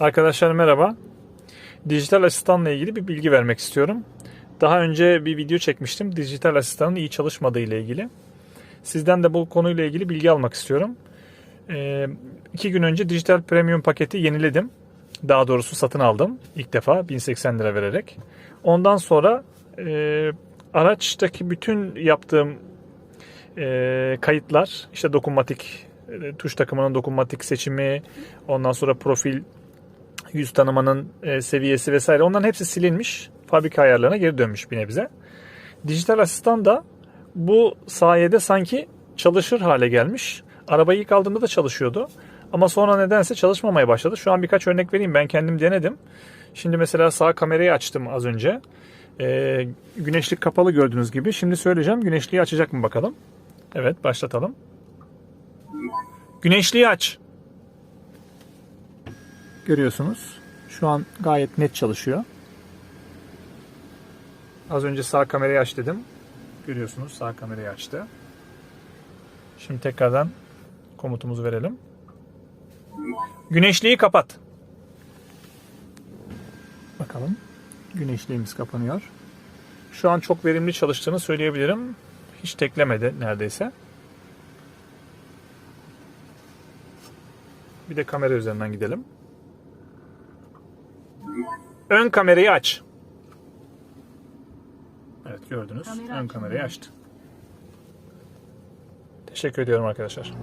Arkadaşlar merhaba. Dijital asistanla ilgili bir bilgi vermek istiyorum. Daha önce bir video çekmiştim. Dijital asistanın iyi çalışmadığı ile ilgili. Sizden de bu konuyla ilgili bilgi almak istiyorum. Ee, iki gün önce dijital premium paketi yeniledim. Daha doğrusu satın aldım. İlk defa 1080 lira vererek. Ondan sonra e, araçtaki bütün yaptığım e, kayıtlar, işte dokunmatik e, tuş takımının dokunmatik seçimi, ondan sonra profil yüz tanımanın e, seviyesi vesaire onların hepsi silinmiş. Fabrika ayarlarına geri dönmüş bir nebze. Dijital asistan da bu sayede sanki çalışır hale gelmiş. Arabayı ilk aldığımda da çalışıyordu. Ama sonra nedense çalışmamaya başladı. Şu an birkaç örnek vereyim. Ben kendim denedim. Şimdi mesela sağ kamerayı açtım az önce. E, güneşlik kapalı gördüğünüz gibi. Şimdi söyleyeceğim. Güneşliği açacak mı bakalım. Evet başlatalım. Güneşliği aç. Görüyorsunuz. Şu an gayet net çalışıyor. Az önce sağ kamerayı aç dedim. Görüyorsunuz sağ kamerayı açtı. Şimdi tekrardan komutumuzu verelim. Güneşliği kapat. Bakalım. Güneşliğimiz kapanıyor. Şu an çok verimli çalıştığını söyleyebilirim. Hiç teklemedi neredeyse. Bir de kamera üzerinden gidelim. Ön kamerayı aç. Evet gördünüz. Kamera Ön kamerayı açtı. Teşekkür ediyorum arkadaşlar.